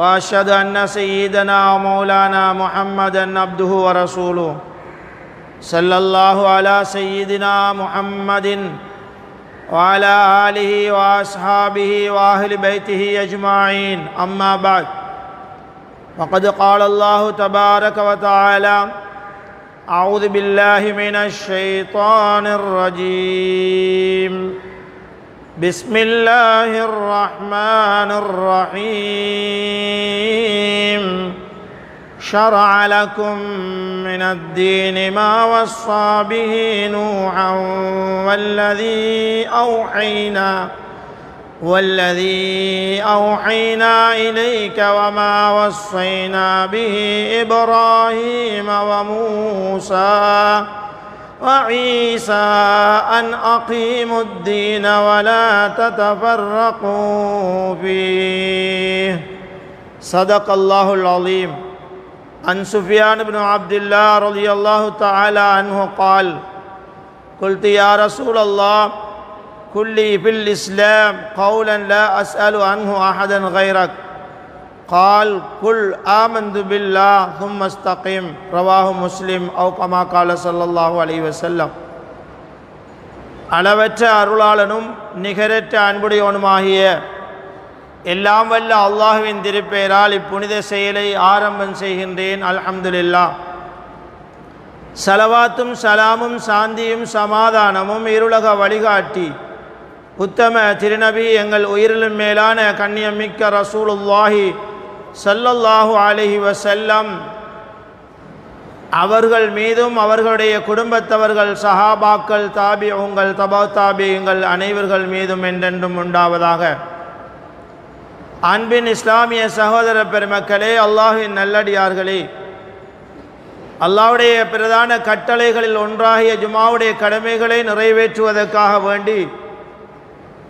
وأشهد أن سيدنا ومولانا محمدا عبده ورسوله صلى الله على سيدنا محمد وعلى آله وأصحابه وأهل بيته أجمعين. أما بعد فقد قال الله تبارك وتعالى أعوذ بالله من الشيطان الرجيم. بسم الله الرحمن الرحيم شرع لكم من الدين ما وصى به نوحا والذي أوحينا والذي أوحينا إليك وما وصينا به إبراهيم وموسى وعيسى أن أقيموا الدين ولا تتفرقوا فيه. صدق الله العظيم. عن سفيان بن عبد الله رضي الله تعالى عنه قال قلت يا رسول الله كلي في الإسلام قولا لا أسأل عنه أحدا غيرك. قال قل آمنت بالله ثم استقم رواه مسلم أو كما قال صلى الله عليه وسلم அளவற்ற அருளாளனும் நிகரற்ற அன்புடையவனுமாகிய எல்லாம் வல்ல அல்லாஹுவின் திருப்பெயரால் இப்புனித செயலை ஆரம்பம் செய்கின்றேன் அல்ஹம்துலில்லா சலவாத்தும் சலாமும் சாந்தியும் சமாதானமும் இருளக வழிகாட்டி உத்தம திருநபி எங்கள் உயிரிலும் மேலான கண்ணியமிக்க ரசூலுல்லாஹி சல்லல்லாஹு அலஹி வசல்லம் அவர்கள் மீதும் அவர்களுடைய குடும்பத்தவர்கள் சஹாபாக்கள் தாபியங்கள் தபா தாபியங்கள் அனைவர்கள் மீதும் என்றென்றும் உண்டாவதாக. அன்பின் இஸ்லாமிய சகோதர பெருமக்களே அல்லாஹின் நல்லடியார்களே அல்லாவுடைய பிரதான கட்டளைகளில் ஒன்றாகிய ஜுமாவுடைய கடமைகளை நிறைவேற்றுவதற்காக வேண்டி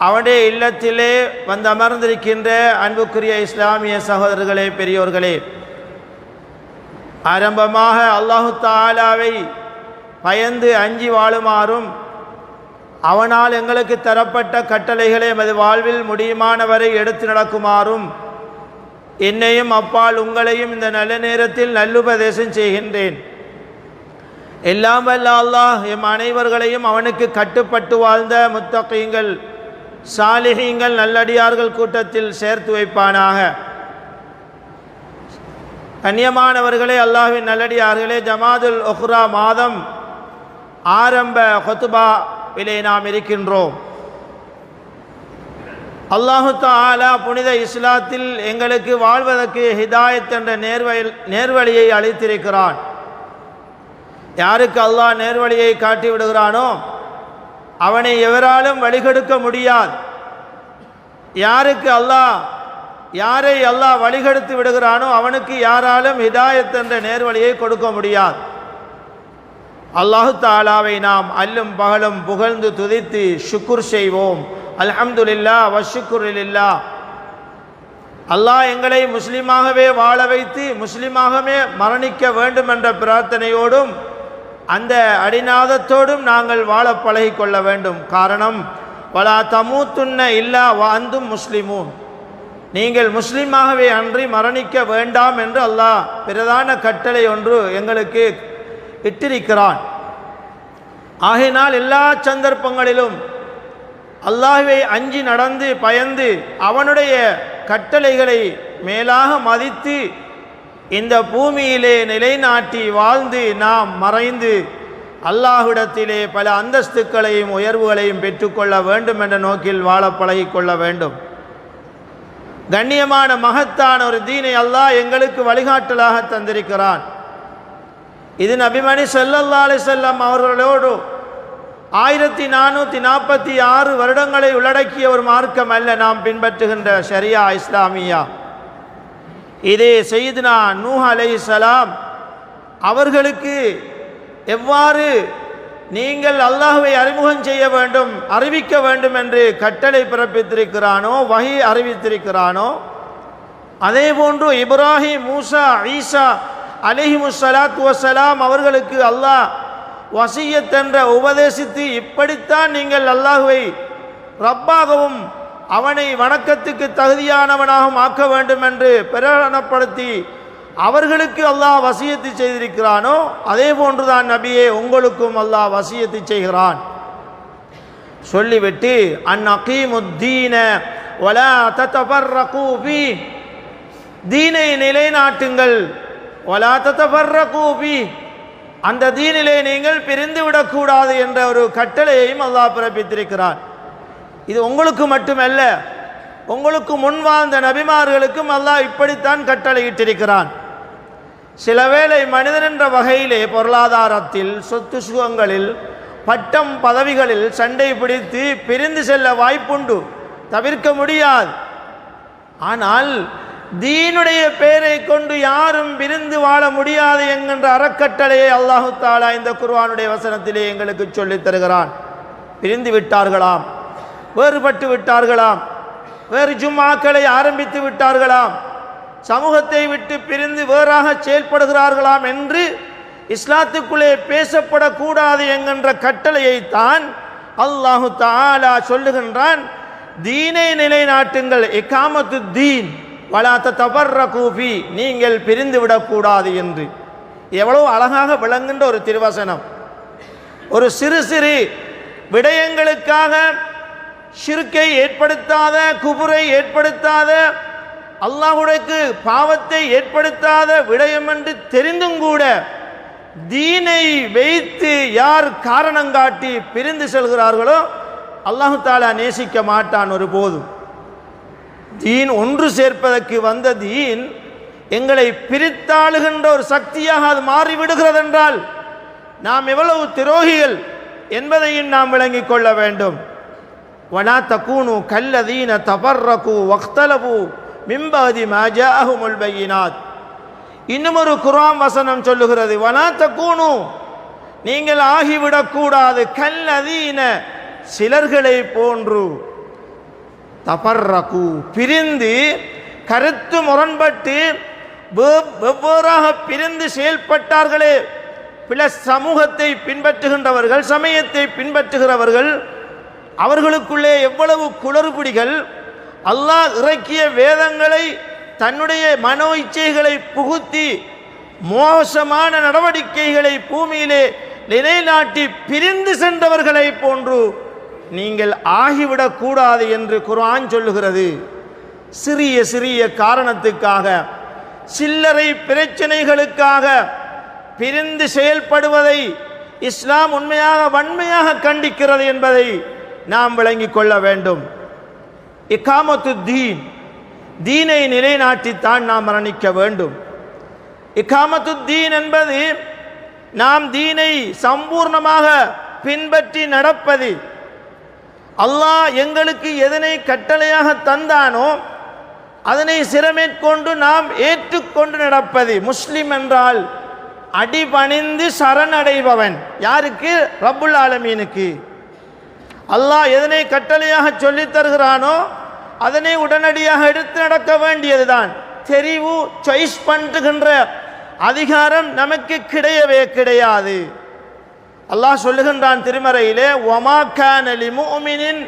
அவனுடைய இல்லத்திலே வந்து அமர்ந்திருக்கின்ற அன்புக்குரிய இஸ்லாமிய சகோதரர்களே பெரியோர்களே ஆரம்பமாக அல்லாஹு தாலாவை பயந்து அஞ்சி வாழுமாறும் அவனால் எங்களுக்கு தரப்பட்ட கட்டளைகளை எமது வாழ்வில் முடியுமானவரை எடுத்து நடக்குமாறும் என்னையும் அப்பால் உங்களையும் இந்த நல்ல நேரத்தில் நல்லுபதேசம் செய்கின்றேன். எல்லாம் வல்ல அல்லாஹ் எம் அனைவர்களையும் அவனுக்கு கட்டுப்பட்டு வாழ்ந்த முத்தகையுங்கள் சாலிகங்கள் நல்லடியார்கள் கூட்டத்தில் சேர்த்து வைப்பானாக. கண்ணியமானவர்களே அல்லாஹின் நல்லடியார்களே ஜமாதுல் ஒஹ்ரா மாதம் ஆரம்ப ஹொத்துபா விலை நாம் இருக்கின்றோம். அல்லாஹு தாலா புனித இஸ்லாத்தில் எங்களுக்கு வாழ்வதற்கு ஹிதாயத் என்ற நேர்வழியில் நேர்வழியை அளித்திருக்கிறான். யாருக்கு அல்லாஹ் நேர்வழியை காட்டி விடுகிறானோ அவனை எவராலும் வழிகெடுக்க முடியாது. யாருக்கு அல்லாஹ் யாரை அல்லாஹ் வழிகெடுத்து விடுகிறானோ அவனுக்கு யாராலும் ஹிதாயத் என்ற நேர்வழியை கொடுக்க முடியாது. அல்லாஹு தாலாவை நாம் அல்லும் பகலும் புகழ்ந்து துதித்து ஷுக்குர் செய்வோம். அல்ஹம்துலில்லா வஷுக்குரில்லா அல்லாஹ் எங்களை முஸ்லீமாகவே வாழ வைத்து முஸ்லீமாகவே மரணிக்க வேண்டும் என்ற பிரார்த்தனையோடும் அந்த அடிநாதத்தோடும் நாங்கள் வாழ பழகி கொள்ள வேண்டும். காரணம் பலா தமூத்துன்ன இல்லா வாந்தும் முஸ்லிமும் நீங்கள் முஸ்லீமாகவே அன்றி மரணிக்க வேண்டாம் என்று அல்லாஹ் பிரதான கட்டளை ஒன்று எங்களுக்கு இட்டிருக்கிறான். ஆகினால் எல்லா சந்தர்ப்பங்களிலும் அல்லாஹுவை அஞ்சி நடந்து பயந்து அவனுடைய கட்டளைகளை மேலாக மதித்து இந்த பூமியிலே நிலைநாட்டி வாழ்ந்து நாம் மறைந்து அல்லாஹுடத்திலே பல அந்தஸ்துக்களையும் உயர்வுகளையும் பெற்றுக்கொள்ள வேண்டும் என்ற நோக்கில் வாழ பழகிக்கொள்ள வேண்டும். கண்ணியமான மகத்தான ஒரு தீனை அல்லாஹ் எங்களுக்கு வழிகாட்டலாக தந்திருக்கிறான். இது நபிமணி செல்லல்லா செல்லம் அவர்களோடு ஆயிரத்தி நானூற்றி நாற்பத்தி ஆறு வருடங்களை உள்ளடக்கிய ஒரு மார்க்கம் அல்ல நாம் பின்பற்றுகின்ற ஷரியா இஸ்லாமியா. இதே செய்துனா நூஹ் அலை சலாம் அவர்களுக்கு எவ்வாறு நீங்கள் அல்லாஹுவை அறிமுகம் செய்ய வேண்டும் அறிவிக்க வேண்டும் என்று கட்டளை பிறப்பித்திருக்கிறானோ வகை அறிவித்திருக்கிறானோ அதே போன்று இப்ராஹிம் மூசா ஈசா அலிஹிமுசலாத் வசலாம் அவர்களுக்கு அல்லாஹ் வசியத் என்ற உபதேசித்து இப்படித்தான் நீங்கள் அல்லாஹுவை ரப்பாகவும் அவனை வணக்கத்துக்கு தகுதியானவனாக ஆக்க வேண்டும் என்று பிரகடனப்படுத்தி அவர்களுக்கு அல்லாஹ் வசியத்து செய்திருக்கிறானோ அதே போன்றுதான் நபியே உங்களுக்கும் அல்லாஹ் வசியத்து செய்கிறான். சொல்லிவிட்டு அன் அகீமுத்தீன வலா தத்தபர்ரகு ஃபீ தீனை நிலைநாட்டுங்கள். ஒலா தத்தபர் கூபி அந்த தீனிலே நீங்கள் பிரிந்து விடக்கூடாது என்ற ஒரு கட்டளையையும் அல்லாஹ் பிறப்பித்திருக்கிறான். இது உங்களுக்கு மட்டுமல்ல உங்களுக்கு முன் வாழ்ந்த நபிமார்களுக்கும் அல்லாஹ் இப்படித்தான் கட்டளையிட்டிருக்கிறான். சில வேளை மனிதன் என்ற வகையிலே பொருளாதாரத்தில் சொத்து சுகங்களில் பட்டம் பதவிகளில் சண்டை பிடித்து பிரிந்து செல்ல வாய்ப்புண்டு. தவிர்க்க முடியாது. ஆனால் தீனுடைய பெயரை கொண்டு யாரும் பிரிந்து வாழ முடியாது என்கின்ற அறக்கட்டளையை அல்லாஹு தாலா இந்த குர்வானுடைய வசனத்திலே எங்களுக்கு சொல்லித் தருகிறான். பிரிந்து விட்டார்களாம். வேறுபட்டு விட்டார்களாம். வேறு ஜும்மாக்களை ஆரம்பித்து விட்டார்களாம். சமூகத்தை விட்டு பிரிந்து வேறாக செயல்படுகிறார்களாம் என்று இஸ்லாத்துக்குள்ளே பேசப்படக்கூடாது என்கின்ற கட்டளையைத்தான் அல்லாஹு தாலா சொல்லுகின்றான். தீனை நிலைநாட்டுங்கள் எக்காமத்து தீன் வளாத்த தபர்ற கூபி நீங்கள் பிரிந்து விடக்கூடாது என்று. எவ்வளவு அழகாக விளங்குகின்ற ஒரு திருவசனம். ஒரு சிறு சிறு விடயங்களுக்காக ஷிருக்கை ஏற்படுத்தாத குபுரை ஏற்படுத்தாத அல்லாஹுடைக்கு பாவத்தை ஏற்படுத்தாத விடயம் என்று தெரிந்தும் கூட தீனை வைத்து யார் காரணம் காட்டி பிரிந்து செல்கிறார்களோ அல்லாஹு தாலா நேசிக்க மாட்டான் ஒரு போதும். தீன் ஒன்று சேர்ப்பதற்கு வந்த தீன் எங்களை பிரித்தாளுகின்ற ஒரு சக்தியாக அது மாறிவிடுகிறது என்றால் நாம் எவ்வளவு துரோகிகள் என்பதையும் நாம் விளங்கிக் கொள்ள வேண்டும். வனா தக்கூனு கல்லதீன தபர்ரகு வக்தலபு மிம்பதி மஜாஹுமுல் பையினாத் இன்னும் ஒரு குரான் வசனம் சொல்லுகிறது வனா தக்கூணு நீங்கள் ஆகிவிடக்கூடாது கல்லதீன சிலர்களை போன்று தபர்ரகு பிரிந்து கருத்து முரண்பட்டு வெவ்- வெவ்வேறாக பிரிந்து செயல்பட்டார்களே பிற சமூகத்தை பின்பற்றுகின்றவர்கள் சமயத்தை பின்பற்றுகிறவர்கள் அவர்களுக்குள்ளே எவ்வளவு குளறுபடிகள் அல்லாஹ் இறக்கிய வேதங்களை தன்னுடைய மனோ இச்சைகளை புகுத்தி மோசமான நடவடிக்கைகளை பூமியிலே நிலைநாட்டி பிரிந்து சென்றவர்களை போன்று நீங்கள் ஆகிவிடக்கூடாது என்று குர்ஆன் சொல்லுகிறது. சிறிய சிறிய காரணத்துக்காக சில்லறை பிரச்சனைகளுக்காக பிரிந்து செயல்படுவதை இஸ்லாம் உண்மையாக வன்மையாக கண்டிக்கிறது என்பதை நாம் விளங்கிக் கொள்ள வேண்டும். இக்காமத்து தீன் தீனை நிலைநாட்டித்தான் நாம் மரணிக்க வேண்டும். இக்காமத்து தீன் என்பது நாம் தீனை சம்பூர்ணமாக பின்பற்றி நடப்பது. அல்லாஹ் எங்களுக்கு எதனை கட்டளையாக தந்தானோ அதனை சிரமேற்கொண்டு நாம் ஏற்றுக்கொண்டு நடப்பது. முஸ்லிம் என்றால் அடிபணிந்து சரணடைபவன். யாருக்கு? ரப்புல் ஆலமீனுக்கு. அல்லாஹ் எதனை கட்டளையாக சொல்லித் தருகிறானோ அதனை உடனடியாக எடுத்து நடக்க வேண்டியதுதான். தெரிவு சாய்ஸ் பண்ணுகின்ற அதிகாரம் நமக்கு கிடையவே கிடையாது. அல்லாஹ் சொல்லுகின்றான் திருமறையிலே ஒமா கானலி மூமினின்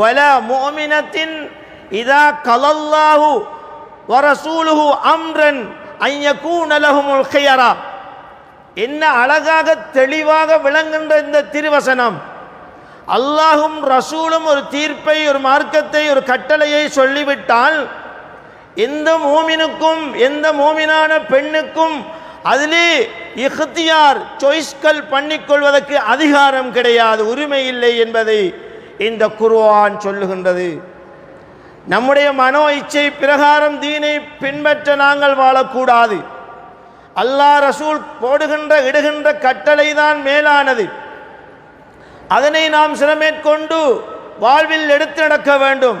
வல மூமினத்தின் இதா கலல்லாஹு வரசூலுஹு அம்ரன் ஐயகூன லஹுமுல் என்ன அழகாக தெளிவாக விளங்குகின்ற இந்த திருவசனம். அல்லாஹும் ரசூலும் ஒரு தீர்ப்பை ஒரு மார்க்கத்தை ஒரு கட்டளையை சொல்லிவிட்டால் எந்த மோமினுக்கும் எந்த மோமினான பெண்ணுக்கும் அதிலே இஹ்தியார் சாய்ஸ்கள் பண்ணிக்கொள்வதற்கு அதிகாரம் கிடையாது உரிமை இல்லை என்பதை இந்த குருவான் சொல்லுகின்றது. நம்முடைய மனோ இச்சை பிரகாரம் தீனை பின்பற்ற நாங்கள் வாழக்கூடாது. அல்லாஹ் ரசூல் போடுகின்ற இடுகின்ற கட்டளை தான் மேலானது. அதனை நாம் சிரமேற்கொண்டு வாழ்வில் எடுத்து நடக்க வேண்டும்.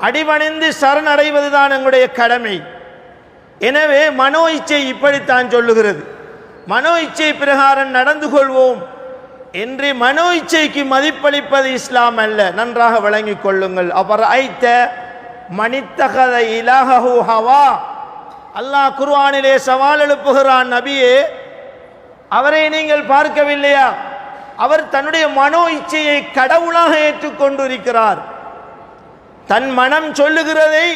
அடிபணிந்து சரணடைவதுதான் எங்களுடைய கடமை. எனவே மனோ இச்சை இப்படித்தான் சொல்லுகிறது. மனோ இச்சை பிரகாரம் நடந்து கொள்வோம். என்று மனோ இச்சைக்கு மதிப்பளிப்பது இஸ்லாம் அல்ல. நன்றாக விளங்கிக் கொள்ளுங்கள். அவர் ஐத்த மணித்தகத இலஹு ஹவா. அல்லாஹ் குர்வானிலே சவால் எழுப்புகிறான் நபியே. அவரை நீங்கள் பார்க்கவில்லையா? அவர் தன்னுடைய மனோ இச்சையை கடவுளாக ஏற்றுக்கொண்டிருக்கிறார். தன் மனம் சொல்லுகிறதை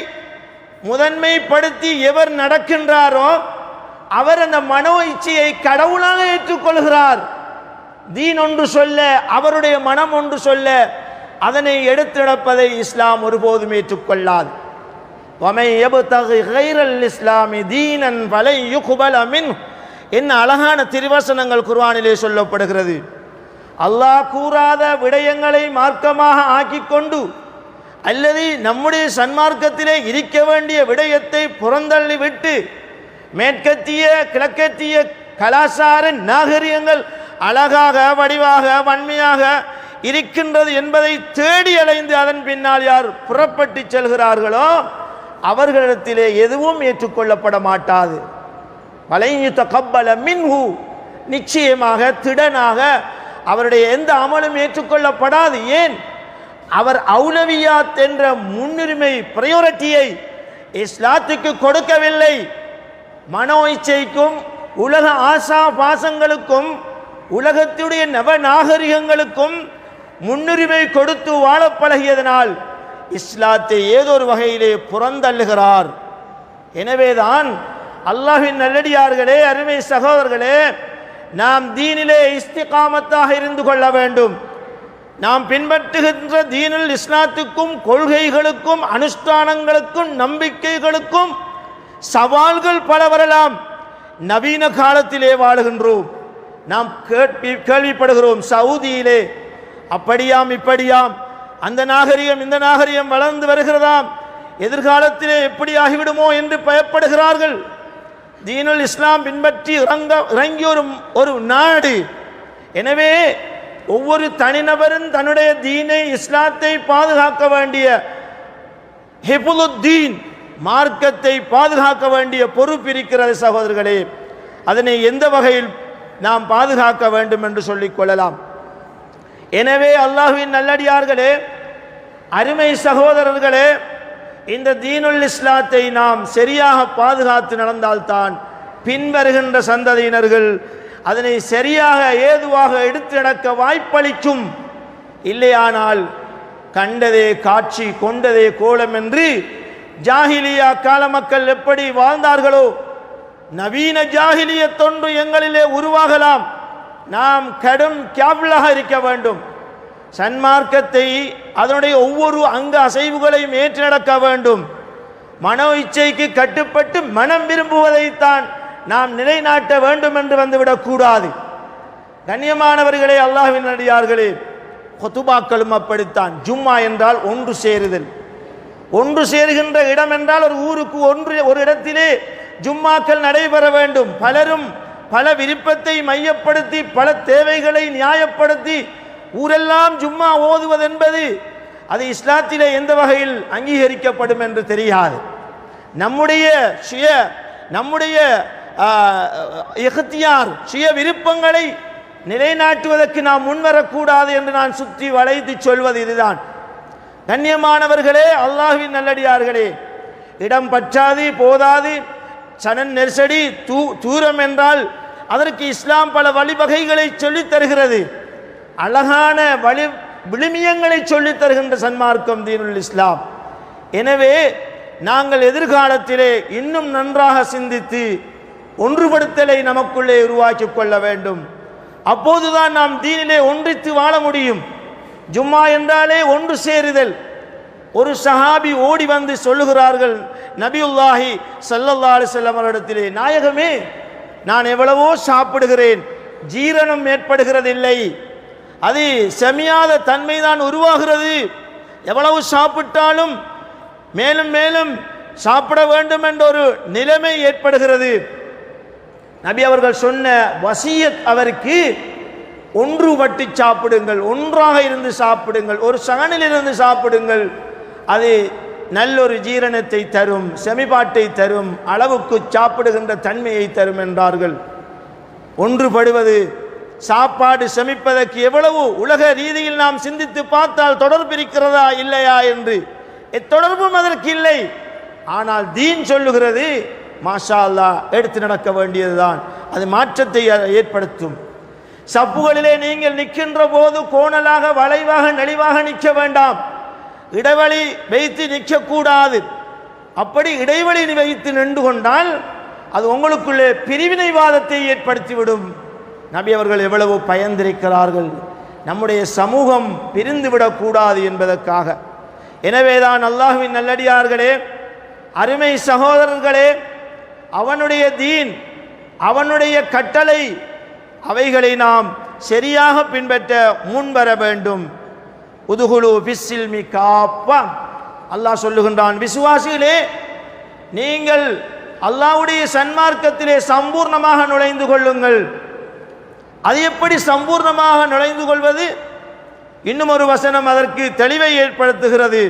முதன்மைப்படுத்தி எவர் நடக்கின்றாரோ அவர் அந்த மனோ இச்சையை கடவுளாக ஏற்றுக்கொள்கிறார். தீன் ஒன்று சொல்ல அவருடைய மனம் ஒன்று சொல்ல அதனை எடுத்திடப்பதை இஸ்லாம் ஒருபோதும் ஏற்றுக்கொள்ளாது. இஸ்லாமி தீனன் வலை யுகுபல் அமின் என்ன அழகான திருவசனங்கள் குர்வானிலே சொல்லப்படுகிறது. அல்லாஹ் கூறாத விடயங்களை மார்க்கமாக ஆக்கிக்கொண்டு அல்லது நம்முடைய சன்மார்க்கத்திலே இருக்க வேண்டிய விடயத்தை புறந்தள்ளி விட்டு மேற்கத்திய கிழக்கத்திய கலாச்சார நாகரிகங்கள் அழகாக வடிவாக வன்மையாக இருக்கின்றது என்பதை தேடி அலைந்து அதன் பின்னால் யார் புறப்பட்டு செல்கிறார்களோ அவர்களிடத்திலே எதுவும் ஏற்றுக்கொள்ளப்பட மாட்டாது. வலையுத்த கப்பல மின்ஹு நிச்சயமாக திடனாக அவருடைய எந்த அமலும் ஏற்றுக்கொள்ளப்படாது. ஏன்? அவர் அவுலவியாத் என்ற முன்னுரிமை பிரையோரிட்டியை இஸ்லாத்துக்கு கொடுக்கவில்லை. மனோ இச்சைக்கும் உலக ஆசா பாசங்களுக்கும் உலகத்துடைய நவநாகரிகங்களுக்கும் முன்னுரிமை கொடுத்து வாழ பழகியதனால் இஸ்லாத்தை ஒரு வகையிலே புறந்தள்ளுகிறார். எனவேதான் அல்லாஹின் நல்லடியார்களே அருமை சகோதரர்களே நாம் தீனிலே இஸ்திகாமத்தாக இருந்து கொள்ள வேண்டும். நாம் பின்பற்றுகின்ற தீனில் இஸ்லாத்துக்கும் கொள்கைகளுக்கும் அனுஷ்டானங்களுக்கும் நம்பிக்கைகளுக்கும் சவால்கள் பல வரலாம். நவீன காலத்திலே வாழுகின்றோம். நாம் கேட்பி கேள்விப்படுகிறோம் சவுதியிலே அப்படியாம் இப்படியாம் அந்த நாகரிகம் இந்த நாகரிகம் வளர்ந்து வருகிறதாம். எதிர்காலத்திலே எப்படி ஆகிவிடுமோ என்று பயப்படுகிறார்கள். தீனுல் இஸ்லாம் பின்பற்றி இறங்க இறங்கிய ஒரு ஒரு நாடு. எனவே ஒவ்வொரு தனிநபரும் தன்னுடைய தீனை இஸ்லாத்தை பாதுகாக்க வேண்டிய ஹிபுலுத்தீன் மார்க்கத்தை பாதுகாக்க வேண்டிய பொறுப்பு இருக்கிறது சகோதரர்களே. அதனை எந்த வகையில் நாம் பாதுகாக்க வேண்டும் என்று சொல்லிக் கொள்ளலாம். எனவே அல்லாஹுவின் நல்லடியார்களே அருமை சகோதரர்களே இந்த தீனுல் இஸ்லாத்தை நாம் சரியாக பாதுகாத்து நடந்தால்தான் பின்வருகின்ற சந்ததியினர்கள் அதனை சரியாக ஏதுவாக எடுத்து நடக்க வாய்ப்பளிக்கும். இல்லையானால் கண்டதே காட்சி கொண்டதே கோலம் என்று ஜாகிலியா கால மக்கள் எப்படி வாழ்ந்தார்களோ நவீன ஜாகிலிய தொன்று எங்களிலே உருவாகலாம். நாம் கடும் கேபிளாக இருக்க வேண்டும். சன்மார்க்கத்தை அதனுடைய ஒவ்வொரு அங்க அசைவுகளையும் ஏற்று நடக்க வேண்டும். மனோ இச்சைக்கு கட்டுப்பட்டு மனம் விரும்புவதைத்தான் நாம் நிலைநாட்ட வேண்டும் என்று வந்துவிடக்கூடாது. கண்ணியமானவர்களே அல்லாஹ்வின் அடியார்களே கொத்துபாக்களும் அப்படித்தான். ஜும்மா என்றால் ஒன்று சேருதல். ஒன்று சேருகின்ற இடம் என்றால் ஒரு ஊருக்கு ஒன்று ஒரு இடத்திலே ஜும்மாக்கள் நடைபெற வேண்டும். பலரும் பல விருப்பத்தை மையப்படுத்தி பல தேவைகளை நியாயப்படுத்தி ஊரெல்லாம் ஜும்மா ஓதுவதென்பது அது இஸ்லாத்திலே எந்த வகையில் அங்கீகரிக்கப்படும் என்று தெரியாது. நம்முடைய சுய நம்முடைய எகத்தியார் சுய விருப்பங்களை நிலைநாட்டுவதற்கு நாம் முன்வரக்கூடாது என்று நான் சுற்றி வளைத்து சொல்வது இதுதான். கண்ணியமானவர்களே அல்லாஹுவின் நல்லடியார்களே இடம் பற்றாது போதாது சனன் நெருசடி தூ தூரம் என்றால் அதற்கு இஸ்லாம் பல வழிவகைகளை சொல்லித் தருகிறது. அழகான வழி விழுமியங்களை சொல்லித் தருகின்ற சன்மார்க்கம் தீனுல் இஸ்லாம். எனவே நாங்கள் எதிர்காலத்திலே இன்னும் நன்றாக சிந்தித்து ஒன்றுபடுத்தலை நமக்குள்ளே உருவாக்கிக் கொள்ள வேண்டும். அப்போதுதான் நாம் தீனிலே ஒன்றித்து வாழ முடியும். ஜும்மா என்றாலே ஒன்று சேருதல். ஒரு சஹாபி ஓடி வந்து சொல்லுகிறார்கள் நபியுல்லாஹி ஸல்லல்லாஹு அலைஹி அவரிடத்திலே நாயகமே நான் எவ்வளவோ சாப்பிடுகிறேன் ஜீரணம் ஏற்படுகிறதில்லை. அது செமியாத தன்மை தான் உருவாகிறது. எவ்வளவு சாப்பிட்டாலும் மேலும் மேலும் சாப்பிட வேண்டும் என்ற ஒரு நிலைமை ஏற்படுகிறது. நபி அவர்கள் சொன்ன வசியத் அவருக்கு ஒன்று வட்டி சாப்பிடுங்கள் ஒன்றாக இருந்து சாப்பிடுங்கள் ஒரு சகனில் இருந்து சாப்பிடுங்கள். அது நல்லொரு ஜீரணத்தை தரும் செமிபாட்டை தரும் அளவுக்கு சாப்பிடுகின்ற தன்மையை தரும் என்றார்கள். ஒன்றுபடுவது சாப்பாடு செமிப்பதற்கு எவ்வளவு உலக ரீதியில் நாம் சிந்தித்து பார்த்தால் தொடர்பு இருக்கிறதா இல்லையா என்று. தொடர்பும் அதற்கு இல்லை. ஆனால் தீன் சொல்லுகிறது மாஷா அல்லாஹ் எடுத்து நடக்க வேண்டியதுதான். அது மாற்றத்தை ஏற்படுத்தும். சப்புகளிலே நீங்கள் நிற்கின்ற போது கோணலாக வளைவாக நெளிவாக நிற்க வேண்டாம். இடைவெளி வைத்து நிற்கக்கூடாது. அப்படி இடைவெளி வைத்து நின்று கொண்டால் அது உங்களுக்குள்ளே பிரிவினைவாதத்தை ஏற்படுத்திவிடும். நபி அவர்கள் எவ்வளவு பயந்திருக்கிறார்கள். நம்முடைய சமூகம் பிரிந்துவிடக்கூடாது என்பதற்காக. எனவேதான் அல்லாஹுவின் நல்லடியார்களே அருமை சகோதரர்களே அவனுடைய தீன் அவனுடைய கட்டளை அவைகளை நாம் சரியாக பின்பற்ற முன்வர வேண்டும். உதுகுழு பிஸ்ஸில்மி காப்பா அல்லாஹ் சொல்லுகின்றான் விசுவாசிகளே நீங்கள் அல்லாவுடைய சன்மார்க்கத்திலே சம்பூர்ணமாக நுழைந்து கொள்ளுங்கள். அது எப்படி சம்பூர்ணமாக நுழைந்து கொள்வது? இன்னும் ஒரு வசனம் அதற்கு தெளிவை ஏற்படுத்துகிறது.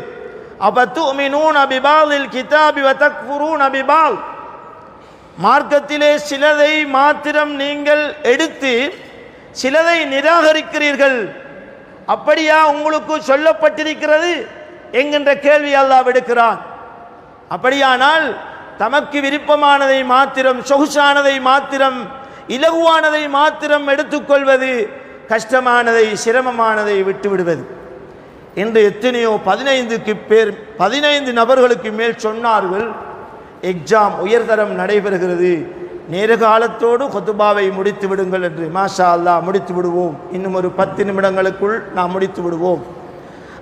அபத்து மினூன் அபிபாலில் கிதாபி வதக்ஃபுரூன் அபிபால் மார்க்கத்திலே சிலதை மாத்திரம் நீங்கள் எடுத்து சிலதை நிராகரிக்கிறீர்கள். அப்படியா உங்களுக்கு சொல்லப்பட்டிருக்கிறது? என்கின்ற கேள்வி அல்லா விடுக்கிறான். அப்படியானால் தமக்கு விருப்பமானதை மாத்திரம் சொகுசானதை மாத்திரம் இலகுவானதை மாத்திரம் எடுத்துக்கொள்வது கஷ்டமானதை சிரமமானதை விட்டுவிடுவது. என்று எத்தனையோ பதினைந்துக்கு பேர் பதினைந்து நபர்களுக்கு மேல் சொன்னார்கள் எக்ஸாம் உயர்தரம் நடைபெறுகிறது. நேர காலத்தோடு கொத்துபாவை முடித்து விடுங்கள் என்று. மாஷா அல்லா முடித்து விடுவோம். இன்னும் ஒரு பத்து நிமிடங்களுக்குள் நாம் முடித்து விடுவோம்.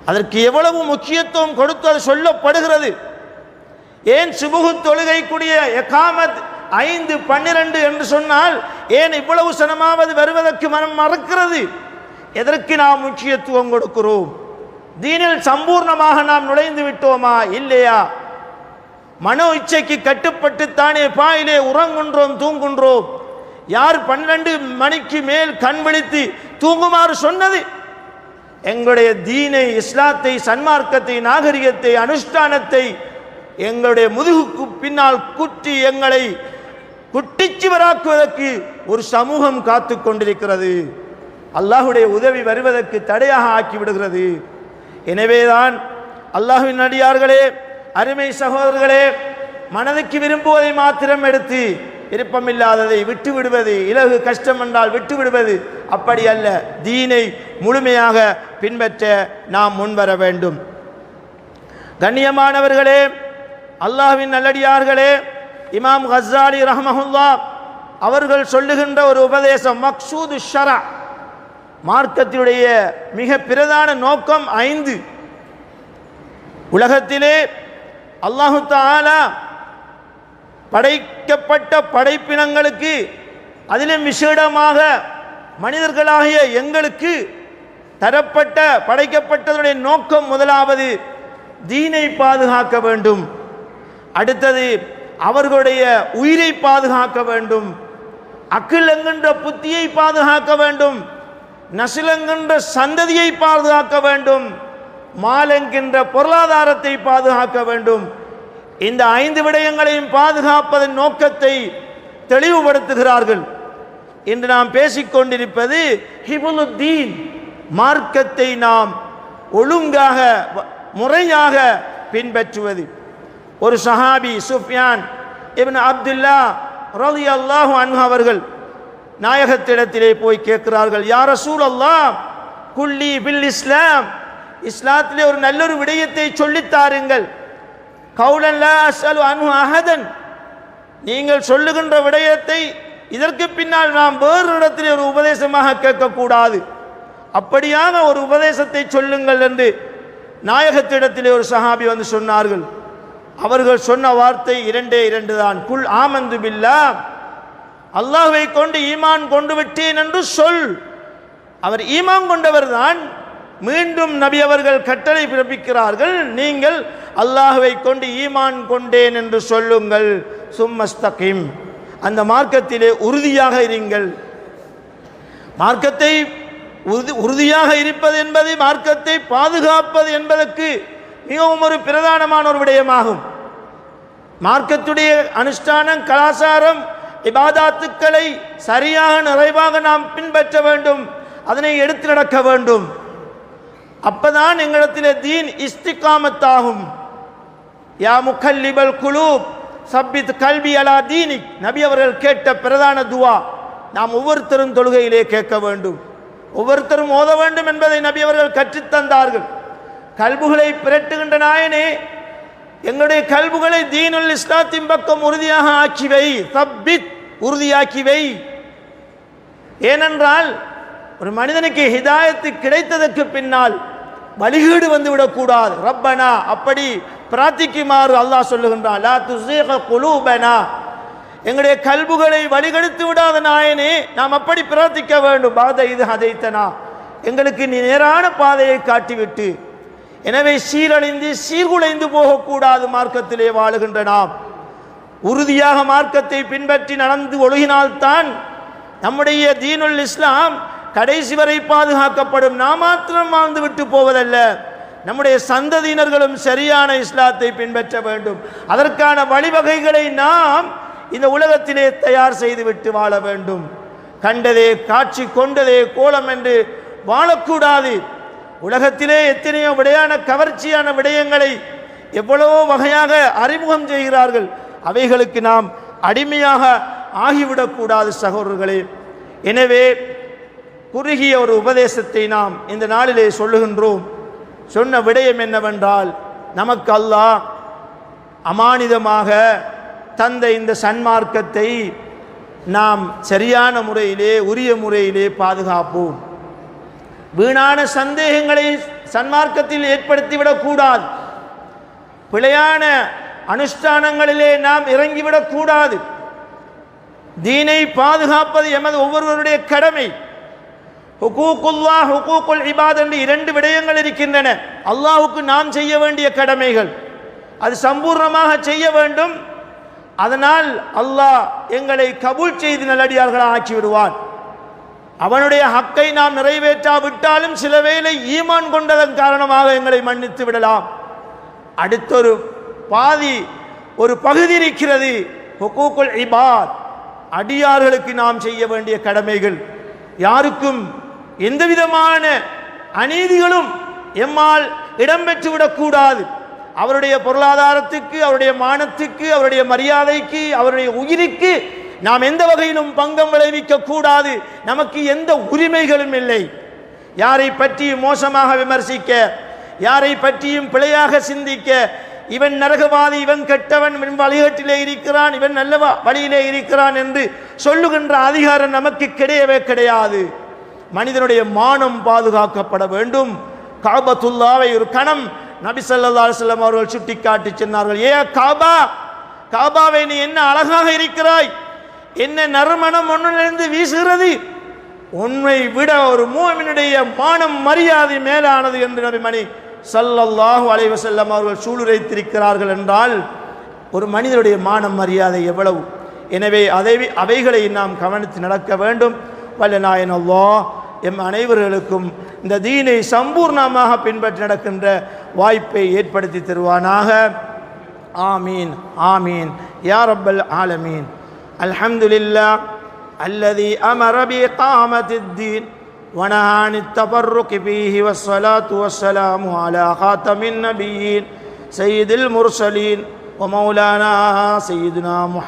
அதற்கு எவ்வளவு முக்கியத்துவம் கொடுத்து அது சொல்லப்படுகிறது? ஏன் சுபுகு தொழுகைக்குரிய எகாமத் ஐந்து பன்னிரண்டு என்று சொன்னால் ஏன் இவ்வளவு சனமாவது வருவதற்கு மனம் மறக்கிறது? எதற்கு நாம் முக்கியத்துவம் கொடுக்கிறோம்? தீனில் சம்பூர்ணமாக நாம் நுழைந்து விட்டோமா? இல்லையா? மனோ இச்சைக்கு கட்டுப்பட்டு தானே பாயிலே உறங்குன்றோம் தூங்குன்றோம். யார் பன்னெண்டு மணிக்கு மேல் கண் விழித்து தூங்குமாறு சொன்னது? எங்களுடைய தீனை இஸ்லாத்தை சன்மார்க்கத்தை நாகரிகத்தை அனுஷ்டானத்தை எங்களுடைய முதுகுக்கு பின்னால் குட்டி எங்களை குட்டிச்சுவராக்குவதற்கு ஒரு சமூகம் காத்து கொண்டிருக்கிறது அல்லாஹுடைய உதவி வருவதற்கு தடையாக ஆக்கி விடுகிறது எனவேதான் அல்லாஹுவின் அடியார்களே அருமை சகோதரர்களே மனதுக்கு விரும்புவதை மாத்திரம் எடுத்து விருப்பமில்லாததை விட்டு விடுவது இலகு கஷ்டம் என்றால் விட்டு விடுவது அப்படி அல்ல. தீனை முழுமையாக பின்பற்ற நாம் முன்வர வேண்டும். கண்ணியமானவர்களே அல்லாஹ்வின் நல்லடியார்களே இமாம் ஹஸ்ஸாலி ரஹமஹுல்லா அவர்கள் சொல்லுகின்ற ஒரு உபதேசம் மக்சூது ஷரா. மார்க்கத்தினுடைய மிக பிரதான நோக்கம் ஐந்து. உலகத்திலே அல்லாஹு தாலா படைக்கப்பட்ட படைப்பினங்களுக்கு அதிலும் விசேடமாக மனிதர்களாகிய எங்களுக்கு தரப்பட்ட படைக்கப்பட்டதனுடைய நோக்கம் முதலாவது தீனை பாதுகாக்க வேண்டும். அடுத்தது அவர்களுடைய உயிரை பாதுகாக்க வேண்டும். அக்கில் என்கின்ற புத்தியை பாதுகாக்க வேண்டும். நசில் என்கின்ற சந்ததியை பாதுகாக்க வேண்டும். மால் என்கின்ற பொருளாதாரத்தை பாதுகாக்க வேண்டும். இந்த ஐந்து விடயங்களையும் பாதுகாப்பதன் நோக்கத்தை தெளிவுபடுத்துகிறார்கள். இன்று நாம் பேசிக்கொண்டிருப்பது ஹிபுலுத்தீன் மார்க்கத்தை நாம் ஒழுங்காக முறையாக பின்பற்றுவது. ஒரு சஹாபி சுஃபியான் இப்னு அப்துல்லா ரலி அல்லாஹு அன்ஹு அவர்கள் நாயகத்திடத்திலே போய் கேட்கிறார்கள் யார சூழ் அல்லா குல்லி பில் இஸ்லாம் இஸ்லாத்திலே ஒரு நல்லொரு விடயத்தை சொல்லித்தாருங்கள் கவுலன் லா அஸ்அலு அன்ஹு அஹதன். நீங்கள் சொல்லுகின்ற விடயத்தை இதற்கு பின்னால் நாம் வேறு இடத்திலே ஒரு உபதேசமாக கேட்கக்கூடாது. அப்படியான ஒரு உபதேசத்தை சொல்லுங்கள் என்று நாயகத்திடத்திலே ஒரு சஹாபி வந்து சொன்னார்கள். அவர்கள் சொன்ன வார்த்தை இரண்டே இரண்டு தான் குல் ஆமந்து பில்லா அல்லாஹ்வை கொண்டு ஈமான் கொண்டு விட்டேன் என்று சொல். அவர் ஈமான் கொண்டவர் தான். மீண்டும் நபி அவர்கள் கட்டளை பிறப்பிக்கிறார்கள். நீங்கள் அல்லாஹுவை கொண்டு ஈமான் கொண்டேன் என்று சொல்லுங்கள். சும்மஸ்தகிம். அந்த மார்க்கத்திலே உறுதியாக இருங்கள். மார்க்கத்தை உறுதி உறுதியாக இருப்பது என்பது மார்க்கத்தை பாதுகாப்பது என்பதற்கு மிகவும் ஒரு பிரதானமான ஒரு விடயமாகும். மார்க்கத்துடைய அனுஷ்டானம் கலாச்சாரம் இபாதாத்துக்களை சரியாக நிறைவாக நாம் பின்பற்ற வேண்டும். அதனை எடுத்து நடக்க வேண்டும். அப்பதான் எங்களிடத்தில் தீன் இஸ்திகாமத்தாகும். யா முக்கல்லிபல் குழு சப்பித் கல்வி அலா தீனி நபி அவர்கள் கேட்ட பிரதான துவா நாம் ஒவ்வொருத்தரும் தொழுகையிலே கேட்க வேண்டும். ஒவ்வொருத்தரும் ஓத வேண்டும் என்பதை நபி அவர்கள் கற்றுத் தந்தார்கள் கல்புகளை பிரட்டுகின்ற நாயனே எங்களுடைய கல்புகளை தீனுல் இஸ்லாத்தின் பக்கம் உறுதியாக ஆக்கி வை தப்பித் உறுதியாக்கி வை ஏனென்றால் ஒரு மனிதனுக்கு ஹிதாயத்து கிடைத்ததற்கு பின்னால் வழிகீடு வந்து விடக்கூடாது ரப்பனா அப்படி பிரார்த்திக்குமாறு அல்லாஹ் சொல்லுகின்றான் லா துஸீக குலூபனா. எங்களுடைய கல்புகளை வழிகெடுத்து விடாத நாயனே நாம் அப்படி பிரார்த்திக்க வேண்டும். பாத இது அதைத்தனா எங்களுக்கு நீ நேரான பாதையை காட்டிவிட்டு எனவே சீரழிந்து சீர்குலைந்து போகக்கூடாது மார்க்கத்திலே வாழுகின்ற நாம். உறுதியாக மார்க்கத்தை பின்பற்றி நடந்து ஒழுகினால்தான் நம்முடைய தீனுல் இஸ்லாம் கடைசி வரை பாதுகாக்கப்படும். நாம் மாத்திரம் வாழ்ந்து விட்டு போவதல்ல. நம்முடைய சந்ததியினர்களும் சரியான இஸ்லாத்தை பின்பற்ற வேண்டும். அதற்கான வழிவகைகளை நாம் இந்த உலகத்திலே தயார் செய்துவிட்டு வாழ வேண்டும். கண்டதே காட்சி கொண்டதே கோலம் என்று வாழக்கூடாது. உலகத்திலே எத்தனையோ விடையான கவர்ச்சியான விடயங்களை எவ்வளவோ வகையாக அறிமுகம் செய்கிறார்கள். அவைகளுக்கு நாம் அடிமையாக ஆகிவிடக்கூடாது சகோதரர்களே. எனவே குறுகிய ஒரு உபதேசத்தை நாம் இந்த நாளிலே சொல்லுகின்றோம். சொன்ன விடயம் என்னவென்றால் நமக்கு அல்லாஹ் அமானிதமாக தந்த இந்த சன்மார்க்கத்தை நாம் சரியான முறையிலே உரிய முறையிலே பாதுகாப்போம். வீணான சந்தேகங்களை சன்மார்க்கத்தில் ஏற்படுத்திவிடக்கூடாது. பிழையான அனுஷ்டானங்களிலே நாம் இறங்கிவிடக்கூடாது. தீனை பாதுகாப்பது எமது ஒவ்வொருவருடைய கடமை. ஹுகூக்குல்லா ஹுகூக்குல் இபாத் என்று இரண்டு விடயங்கள் இருக்கின்றன. அல்லாஹுக்கு நாம் செய்ய வேண்டிய கடமைகள். அது சம்பூர்ணமாக செய்ய வேண்டும். அதனால் அல்லாஹ் எங்களை கபூல் செய்து நல்லடியார்களாக ஆக்கி விடுவான் அவனுடைய ஹக்கை நாம் நிறைவேற்றாவிட்டாலும் சில வேளை ஈமான் கொண்டதன் காரணமாக எங்களை மன்னித்து விடலாம். அடுத்தொரு பாதி ஒரு பகுதி இருக்கிறது ஹுகூக்குல் இபாத். அடியார்களுக்கு நாம் செய்ய வேண்டிய கடமைகள். யாருக்கும் எந்த விதமான அநீதிகளும் எம்மால் இடம்பெற்றுவிடக்கூடாது அவருடைய பொருளாதாரத்துக்கு அவருடைய மானத்துக்கு அவருடைய மரியாதைக்கு அவருடைய உயிருக்கு நாம் எந்த வகையிலும் பங்கம் விளைவிக்க கூடாது. நமக்கு எந்த உரிமைகளும் இல்லை. யாரை பற்றியும் மோசமாக விமர்சிக்க யாரை பற்றியும் பிழையாக சிந்திக்க இவன் நரகவாதி இவன் கெட்டவன் இவன் வழிகட்டிலே இருக்கிறான் இவன் நல்ல வழியிலே இருக்கிறான் என்று சொல்லுகின்ற அதிகாரம் நமக்கு கிடையவே கிடையாது. மனிதனுடைய மானம் பாதுகாக்கப்பட வேண்டும். காபத்துல்லாவை ஒரு கணம் நபி ஸல்லல்லாஹு அலைஹி வஸல்லம் அவர்கள் சுட்டிக்காட்டி சொன்னார்கள். ஏ காபா காபாவை நீ என்ன அழகாக இருக்கிறாய்? என்ன நறுமணம் ஒன்றிலிருந்து வீசுகிறது? உன்னை விட ஒரு மூமினுடைய மானம் மரியாதை மேலானது என்று நபி மணி ஸல்லல்லாஹு அலைஹி வஸல்லம் அவர்கள் சூளுரைத்திருக்கிறார்கள் என்றால் ஒரு மனிதனுடைய மானம் மரியாதை எவ்வளவு? எனவே அதை அவைகளை நாம் கவனித்து நடக்க வேண்டும். வல்ல நாயன் அல்லா எம் அனைவர்களுக்கும் இந்த தீனை சம்பூர்ணமாக பின்பற்றி நடக்கின்ற வாய்ப்பை ஏற்படுத்தி தருவானாக. ஆமீன் ஆமீன். யாரப்பல் ஆலமீன். الحمد لله الذي أمر باقامه الدين ونهى عن التفرق فيه والصلاه والسلام على خاتم النبيين سيد المرسلين ومولانا سيدنا محمد